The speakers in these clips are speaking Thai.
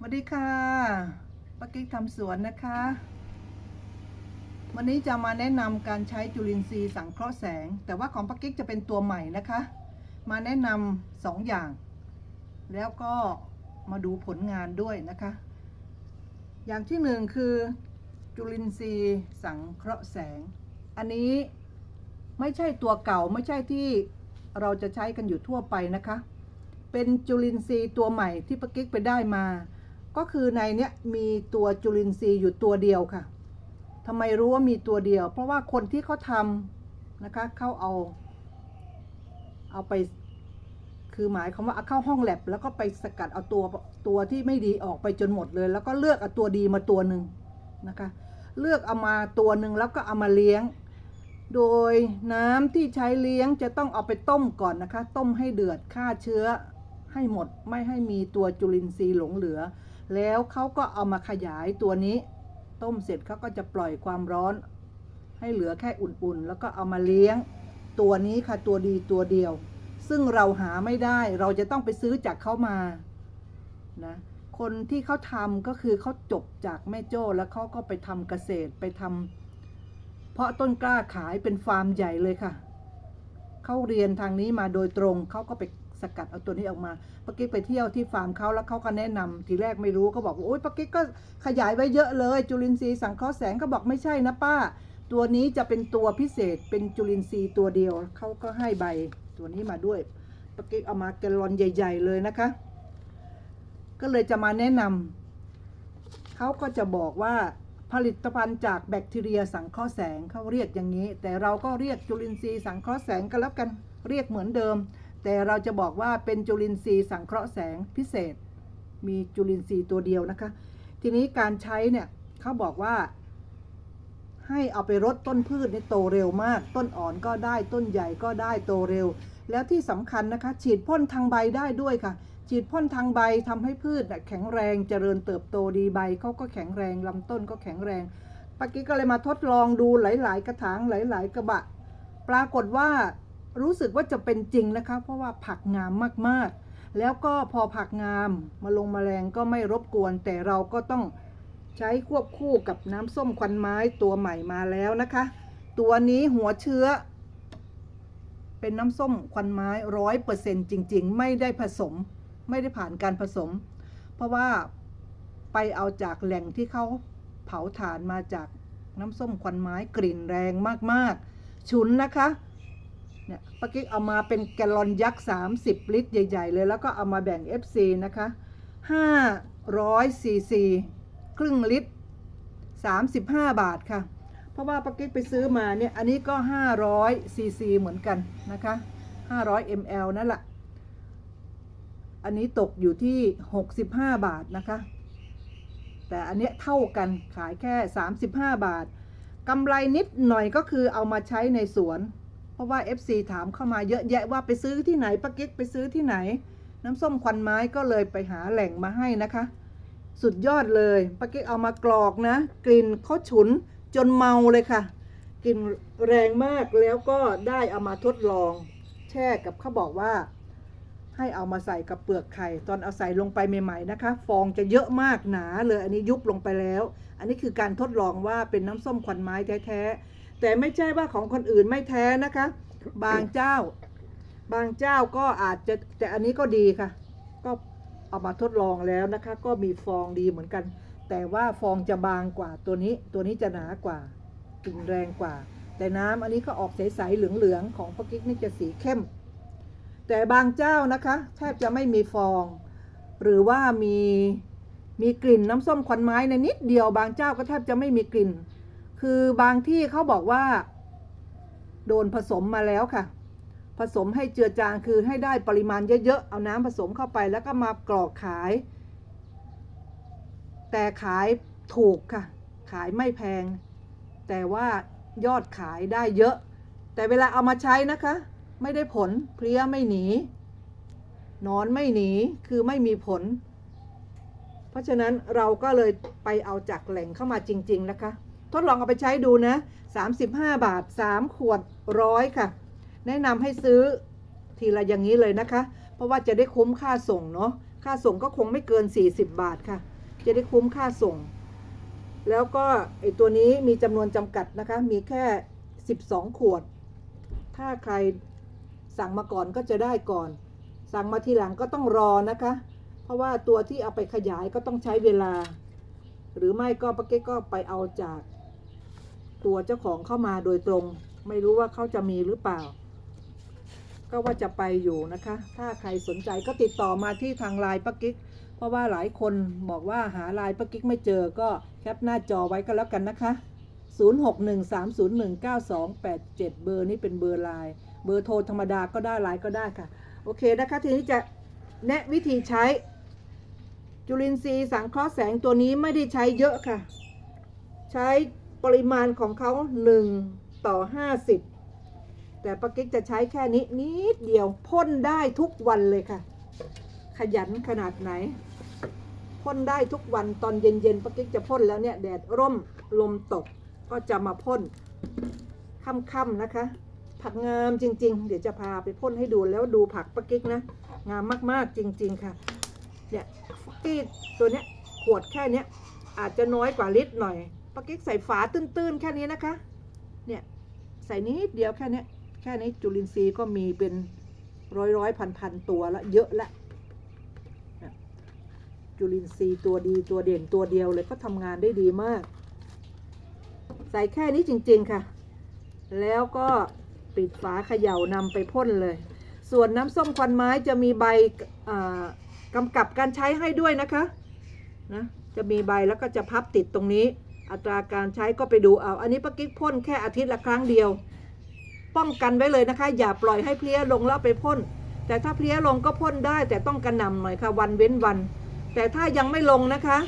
สวัสดีค่ะป้ากิ๊กทำสวนนะคะ วันนี้จะมาแนะนำการใช้จุลินทรีย์สังเคราะห์แสง แต่ว่าของป้ากิ๊กจะเป็นตัวใหม่นะคะ มาแนะนำสองอย่าง แล้วก็มาดูผลงานด้วยนะคะ อย่างที่หนึ่งคือจุลินทรีย์สังเคราะห์แสง อันนี้ไม่ใช่ตัวเก่าไม่ใช่ที่เราจะใช้กันอยู่ทั่วไปนะคะ เป็นจุลินทรีย์ตัวใหม่ที่ป้ากิ๊กไปได้มา ก็คือในเนี้ยมีตัวจุลินทรีย์อยู่ตัวเดียวค่ะทำไมรู้ว่ามีตัวเดียว เพราะว่าคนที่เขาทำนะคะเขาเอา เอาไป คือหมายความว่าเอาเข้าห้องแลบแล้วก็ไปสกัดเอาตัวตัวที่ไม่ดีออกไปจนหมดเลย แล้วก็เลือกเอาตัวดีมาตัวหนึ่งนะคะ เลือกเอามาตัวหนึ่งแล้วก็เอามาเลี้ยง โดยน้ำที่ใช้เลี้ยงจะต้องเอาไปต้มก่อนนะคะ ต้มให้เดือดฆ่าเชื้อให้หมดไม่ให้มีตัวจุลินทรีย์หลงเหลือ แล้วเขาก็เอามาขยายตัวนี้ ต้มเสร็จเขาก็จะปล่อยความร้อน ให้เหลือแค่อุ่นๆ แล้วก็เอามาเลี้ยง ตัวนี้ค่ะตัวดีตัวเดียว ซึ่งเราหาไม่ได้เราจะต้องไปซื้อจากเขามานะคนที่เขาทำก็คือเขาจบจากแม่โจ้แล้วเขาก็ไปทำเกษตรไปทำเพราะต้นกล้าขายเป็นฟาร์มใหญ่เลยค่ะเขาเรียนทางนี้มาโดยตรงเขาก็ไป สกัดเอาตัวนี้ออกมาป้ากิ๊กไปเที่ยวที่ฟาร์มเขาแล้วเขาก็แนะนำทีแรกไม่รู้ก็บอกว่าโอ๊ยป้ากิ๊กก็ขยายไว้เยอะเลย จุลินทรีย์สังเคราะห์แสงก็บอกไม่ใช่นะป้า ตัวนี้จะเป็นตัวพิเศษเป็นจุลินทรีย์ตัวเดียวเขาก็ให้ใบตัวนี้มาด้วยป้ากิ๊กเอามาแกลลอนใหญ่ ๆ เลยนะคะ ก็เลยจะมาแนะนำเขาก็จะบอกว่าผลิตภัณฑ์จากแบคทีเรียสังเคราะห์แสงเขาเรียกอย่างนี้ แต่เราก็เรียกจุลินทรีย์สังเคราะห์แสงกันแล้วกันเรียกเหมือนเดิม แต่เราจะบอกว่าเป็นจุลินทรีย์สังเคราะห์แสงพิเศษ มีจุลินทรีย์ตัวเดียวนะคะ ทีนี้การใช้เนี่ยเขาบอกว่า ให้เอาไปรดต้นพืชในโตเร็วมาก ต้นอ่อนก็ได้ต้นใหญ่ก็ได้โตเร็ว แล้วที่สำคัญนะคะ ฉีดพ่นทางใบได้ด้วยค่ะ ฉีดพ่นทางใบทำให้พืชแข็งแรงเจริญเติบโตดีใบเขาก็แข็งแรงลำต้นก็แข็งแรงปากี้ก็เลยมาทดลองดูหลาย ๆ กระถางหลาย ๆ กระบะ ปรากฏว่า รู้สึกว่าจะเป็นจริงนะคะ เพราะว่าผักงามมากๆ แล้วก็พอผักงามมาลงแมลงก็ไม่รบกวน แต่เราก็ต้องใช้ควบคู่กับน้ำส้มควันไม้ตัวใหม่มาแล้วนะคะ ตัวนี้หัวเชื้อ เป็นน้ำส้มควันไม้ร้อยเปอร์เซ็นจริง ๆ ไม่ได้ผสม ไม่ได้ผ่านการผสม เพราะว่าไปเอาจากแหล่งที่เขาเผาถ่านมาจากน้ำส้มควันไม้กลิ่นแรงมากๆ ฉุนนะคะ เนี่ยป้ากิ๊กเอามาเป็นแกลลอนยักษ์ 30 ลิตร ใหญ่ ๆ เลย แล้วก็เอามาแบ่ง FC นะคะ500ซีซีครึ่งลิตร 35 บาทค่ะ เพราะว่าป้ากิ๊กไปซื้อมาเนี่ย อันนี้ก็ 500ซีซีเหมือนกันนะคะ 500 ml นั่นแหละ อันนี้ตกอยู่ที่ 65 บาทนะคะ แต่อันเนี้ยเท่ากันขายแค่ 35 บาทกำไรนิดหน่อยก็คือเอามาใช้ในสวน เพราะว่า FC ถามเข้ามาเยอะแยะว่าไปซื้อที่ไหนป้ากิ๊กไปซื้อที่ไหน น้ำส้มควันไม้ก็เลยไปหาแหล่งมาให้นะคะ สุดยอดเลยป้ากิ๊กเอามากรอกนะ กลิ่นเขาฉุนจนเมาเลยค่ะ กลิ่นแรงมากแล้วก็ได้เอามาทดลอง แช่กับเขาบอกว่า ให้เอามาใส่กับเปลือกไข่ตอนเอาใส่ลงไปใหม่ๆนะคะ ฟองจะเยอะมากหนาเลยอันนี้ยุบลงไปแล้ว อันนี้คือการทดลองว่าเป็นน้ำส้มควันไม้แท้ๆ แต่ไม่ใช่ว่าของคนอื่นไม่แท้นะคะ บางเจ้า บางเจ้าก็อาจจะแต่อันนี้ก็ดีค่ะ ก็เอามาทดลองแล้วนะคะ ก็มีฟองดีเหมือนกัน แต่ว่าฟองจะบางกว่าตัวนี้ ตัวนี้จะหนากว่ากลิ่นแรงกว่า แต่น้ำอันนี้ก็ออกใสๆเหลืองๆของปากิ๊กนี่จะสีเข้ม แต่บางเจ้านะคะแทบจะไม่มีฟอง หรือว่ามีมีกลิ่นน้ำส้มควันไม้ในนิดเดียวบางเจ้าก็แทบจะไม่มีกลิ่น คือบางที่เขาบอกว่า โดนผสมมาแล้วค่ะ ผสมให้เจือจางคือให้ได้ปริมาณเยอะๆ เอาน้ำผสมเข้าไปแล้วก็มากรอกขาย แต่ขายถูกค่ะ ขายไม่แพง แต่ว่ายอดขายได้เยอะ แต่เวลาเอามาใช้นะคะ ไม่ได้ผลเพลี้ยไม่หนีนอนไม่หนีคือไม่มีผล เพราะฉะนั้นเราก็เลยไปเอาจากแหล่งเข้ามาจริง ๆ นะคะ ทดลองเอาไปใช้ดูนะ 35 บาท 3 ขวดร้อยค่ะ แนะนำให้ซื้อทีละอย่างนี้เลยนะคะ เพราะว่าจะได้คุ้มค่าส่งเนาะ ค่าส่งก็คงไม่เกิน 40 บาทค่ะ จะได้คุ้มค่าส่ง แล้วก็ไอตัวนี้มีจำนวนจำกัดนะคะ มีแค่ 12 ขวด ถ้าใครสั่งมาก่อนก็จะได้ก่อน สั่งมาทีหลังก็ต้องรอนะคะ เพราะว่าตัวที่เอาไปขยายก็ต้องใช้เวลา หรือไม่ก็ปะเก๊ก็ไปเอาจาก ตัวเจ้าของเข้ามาโดยตรง ไม่รู้ว่าเขาจะมีหรือเปล่า ก็ว่าจะไปอยู่นะคะ ถ้าใครสนใจก็ติดต่อมาที่ทางไลน์ปักกิ๊กเพราะว่าหลายคนบอกว่าหาไลน์ปักกิ๊กไม่เจอก็แคปหน้าจอไว้ก็แล้วกันนะคะ 0613019287 เบอร์นี้เป็นเบอร์ไลน์เบอร์โทรธรรมดาก็ได้ไลน์ก็ได้ค่ะ โอเคนะคะ ทีนี้จะแนะวิธีใช้ จุลินทรีย์สังเคราะห์แสงตัวนี้ไม่ได้ใช้เยอะค่ะ ใช้ ปริมาณของเขา1ต่อ 50 แต่ปากิ๊กจะใช้แค่นี้นิดเดียวพ่นได้ทุกวันเลยค่ะ ขยันขนาดไหนพ่นได้ทุกวันตอนเย็นๆปากิ๊กจะพ่นแล้วเนี่ยแดดร่มลมตกก็จะมาพ่นค่ำๆนะคะ ผักงามจริง ๆ เดี๋ยวจะพาไปพ่นให้ดูแล้วดูผักปากิ๊กนะงามมากๆจริง ๆค่ะเนี่ยที่ตัวเนี้ยขวดแค่เนี้ยอาจจะน้อยกว่าลิตรหน่อย ปากิ๊กใส่ฝาตื้นๆ แค่นี้นะคะ เนี่ยใส่นิดเดียวแค่นี้แค่นี้จุลินทรีย์ก็มีเป็นร้อยร้อยพันพันตัวละเยอะละจุลินทรีย์ตัวดีตัวเด่นตัวเดียวเลยก็ทำงานได้ดีมาก ใส่แค่นี้จริง ๆ ค่ะ แล้วก็ปิดฝาเขย่านำไปพ่นเลย ส่วนน้ำส้มควันไม้จะมีใบกำกับการใช้ให้ด้วยนะคะนะจะมีใบแล้วก็จะพับติดตรงนี้ อัตราการใช้ก็ไปดูเอา อันนี้ป้ากิ๊กพ่นแค่อาทิตย์ละครั้งเดียว ป้องกันไว้เลยนะคะ อย่าปล่อยให้เพลี้ยลงแล้วไปพ่น แต่ถ้าเพลี้ยลงก็พ่นได้ แต่ต้องกระหน่ำหน่อยค่ะวันเว้นวัน แต่ถ้ายังไม่ลงนะคะ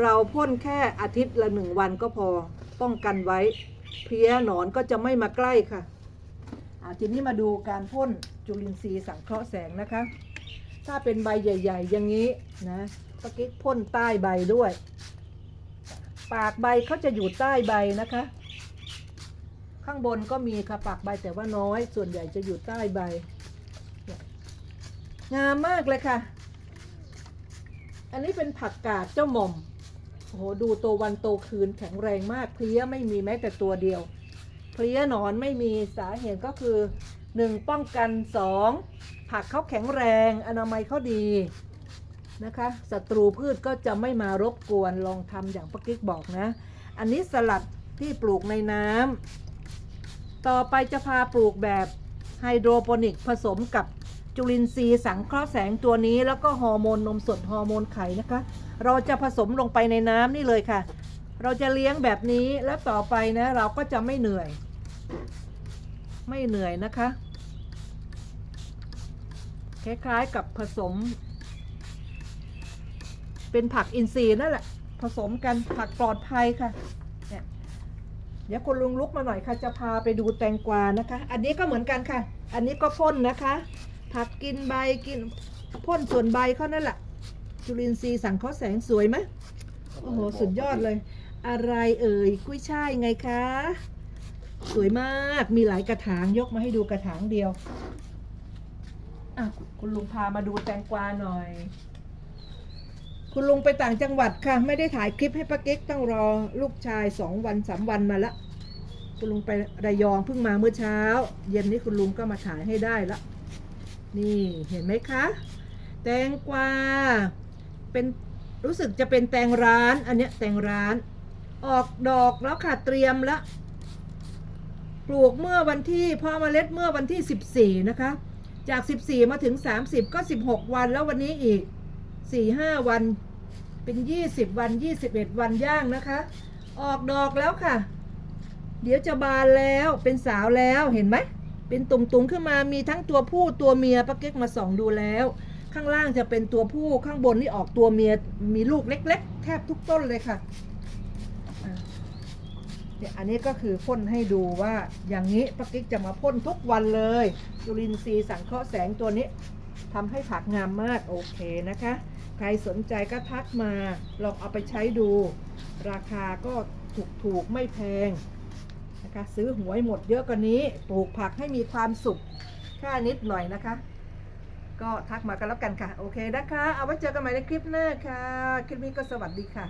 เราพ่นแค่อาทิตย์ละหนึ่งวันก็พอ ป้องกันไว้ เพลี้ยหนอนก็จะไม่มาใกล้ค่ะอาทีนี้มาดูการพ่นจุลินทรีย์สังเคราะห์แสงนะคะ ถ้าเป็นใบใหญ่ ๆ อย่างนี้นะปะกิ๊กพ่นใต้ใบด้วย ปากใบเขาจะอยู่ใต้ใบนะคะ ข้างบนก็มีค่ะปากใบแต่ว่าน้อย ส่วนใหญ่จะอยู่ใต้ใบ งามมากเลยค่ะ อันนี้เป็นผักกาดเจ้าหม่อมโอ้โหดูโตวันโตคืนแข็งแรงมากเพลี้ยไม่มีแม้แต่ตัวเดียวเพลี้ยหนอนไม่มีสาเหตุก็คือ 1. ป้องกัน 2. ผักเขาแข็งแรง อนามัยเขาดี นะคะศัตรูพืชก็จะไม่มารบกวนลองทำอย่างปะกิ๊กบอกนะ อันนี้สลัดที่ปลูกในน้ำต่อไปจะพาปลูกแบบไฮโดรโปนิกผสมกับจุลินทรีย์สังเคราะห์แสงตัวนี้ แล้วก็ฮอร์โมนนมสดฮอร์โมนไข่นะคะ เราจะผสมลงไปในน้ำนี่เลยค่ะ เราจะเลี้ยงแบบนี้แล้วต่อไปนะเราก็จะไม่เหนื่อย ไม่เหนื่อยนะคะคล้ายๆกับผสม เป็นผักอินทรีย์นั่นแหละ ผสมกันผักปลอดภัยค่ะเนี่ยเดี๋ยวคุณลุงลุกมาหน่อยค่ะจะพาไปดูแตงกวานะคะ อันนี้ก็เหมือนกันค่ะ อันนี้ก็พ่นนะคะ ผักกินใบกินพ่นส่วนใบเขานั่นแหละจุลินทรีย์สังเคราะห์แสงสวยไหมโอ้โหสุดยอดเลย อะไรเอ่ยกุ้ยช่ายไงคะ สวยมากมีหลายกระถางยกมาให้ดูกระถางเดียวอะคุณลุงพามาดูแตงกวาหน่อย คุณลุงไปต่างจังหวัดค่ะ ไม่ได้ถ่ายคลิปให้ป้าเก๊กต้องรอลูกชายสองวันสามวันมาละ คุณลุงไประยองเพิ่งมาเมื่อเช้า เย็นนี้คุณลุงก็มาถ่ายให้ได้ละ นี่เห็นไหมคะ แตงกวาเป็นรู้สึกจะเป็นแตงร้านอันเนี้ยแตงร้าน ออกดอกแล้วค่ะเตรียมล้วปลูกเมื่อวันที่พาะเมล็ดเมื่อวันที่ 14 นะคะ จาก 14 มาถึง 30 ก็ 16 วันแล้ววันนี้อีก 4-5วัน เป็น20วัน21วันย่างนะคะ ออกดอกแล้วค่ะ เดี๋ยวจะบานแล้วเป็นสาวแล้วเห็นไหม เป็นตุ่มๆขึ้นมามีทั้งตัวผู้ตัวเมียป้าเก๊กมาส่องดูแล้ว ข้างล่างจะเป็นตัวผู้ข้างบนนี่ออกตัวเมียมีลูกเล็ก ๆ แทบทุกต้นเลยค่ะอะเนี่ยอันนี้ก็คือพ่นให้ดูว่าอย่างนี้ป้ากิ๊กจะมาพ่นทุกวันเลยจุลินทรีย์สังเคราะห์แสงตัวนี้ทำให้ผักงามมากโอเคนะคะ ใครสนใจก็ทักมา ลองเอาไปใช้ดู ราคาก็ถูกถูกๆไม่แพงนะคะซื้อหวยหมดเยอะกว่านี้ ปลูกผักให้มีความสุขแค่นิดหน่อยนะคะ ก็ทักมากันแล้วกันค่ะ โอเคนะคะ เอาไว้เจอกันใหม่ในคลิปหน้าค่ะ คลิปนี้ก็สวัสดีค่ะ